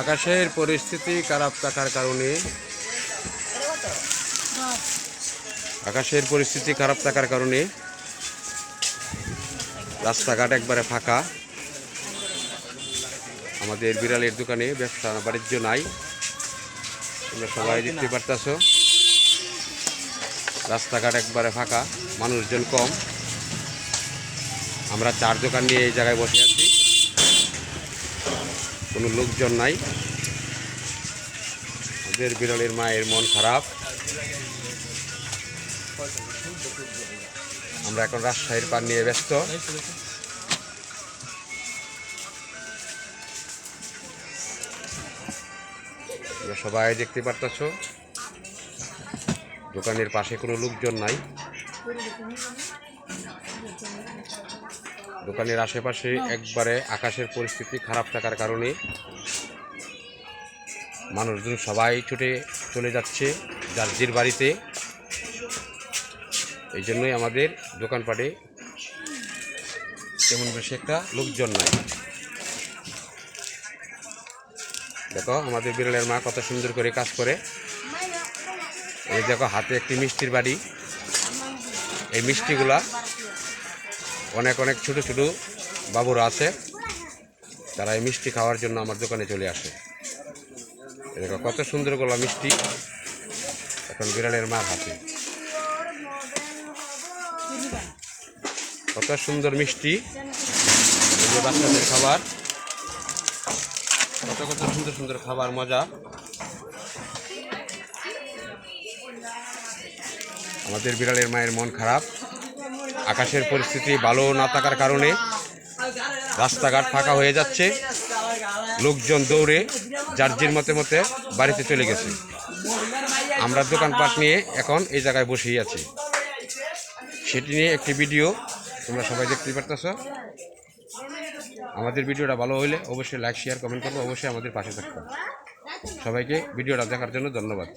আকাশের পরিস্থিতি খারাপ থাকার কারণে আকাশের পরিস্থিতি খারাপ থাকার কারণে রাস্তাঘাট একবারে ফাঁকা। আমাদের বিড়ালের দোকানে ব্যবসা বাণিজ্য নাই। তোমরা সবাই দেখতে পারতাছ। রাস্তাঘাট একবারে ফাঁকা মানুষজন কম। আমরা চার দোকান নিয়ে এই জায়গায় বসে আছি। কোনো লোকজন নাই। আমাদের বিড়ালের মায়ের মন খারাপ। আমরা এখন রাজশাহীর পান নিয়ে ব্যস্ত। সবাই দেখতে পারতেছ। দোকানের পাশে কোনো লোকজন নাই। দোকানের আশেপাশে একবারে আকাশের পরিস্থিতি খারাপ থাকার কারণে মানুষজন সবাই ছুটে চলে যাচ্ছে যার যার বাড়িতে। এই জন্যই আমাদের দোকানপাটে তেমন বেশি একটা লোকজন নাই। দেখো, আমাদের বিড়ালের মা কত সুন্দর করে কাজ করে। এই দেখো, হাতে একটি মিষ্টির বাড়ি। এই মিষ্টিগুলা অনেক অনেক ছোট ছোট বাবুরা আছে। তারা এই মিষ্টি খাওয়ার জন্য আমার দোকানে চলে আসে। দেখো কত সুন্দর গলা মিষ্টি। এখন বিড়ালের মার হাতে। কত সুন্দর মিষ্টি। বাচ্চাদের খাবার। কত কত সুন্দর সুন্দর খাবার, মজা। আমাদের বিড়ালের মায়ের মন খারাপ। আকাশের পরিস্থিতি ভালো না থাকার কারণে রাস্তাঘাট ফাঁকা হয়ে যাচ্ছে। লোকজন দৌড়ে যার জির মতে মতে বাড়িতে চলে গেছে। আমরা দোকানপাট নিয়ে এখন এই জায়গায় বসেই আছি। সেটি নিয়ে একটি ভিডিও তোমরা সবাই দেখতে পারতেছ। আমাদের ভিডিওটা ভালো হলে অবশ্যই লাইক শেয়ার কমেন্ট করব। অবশ্যই আমাদের পাশে থাকবে। সবাইকে ভিডিওটা দেখার জন্য ধন্যবাদ।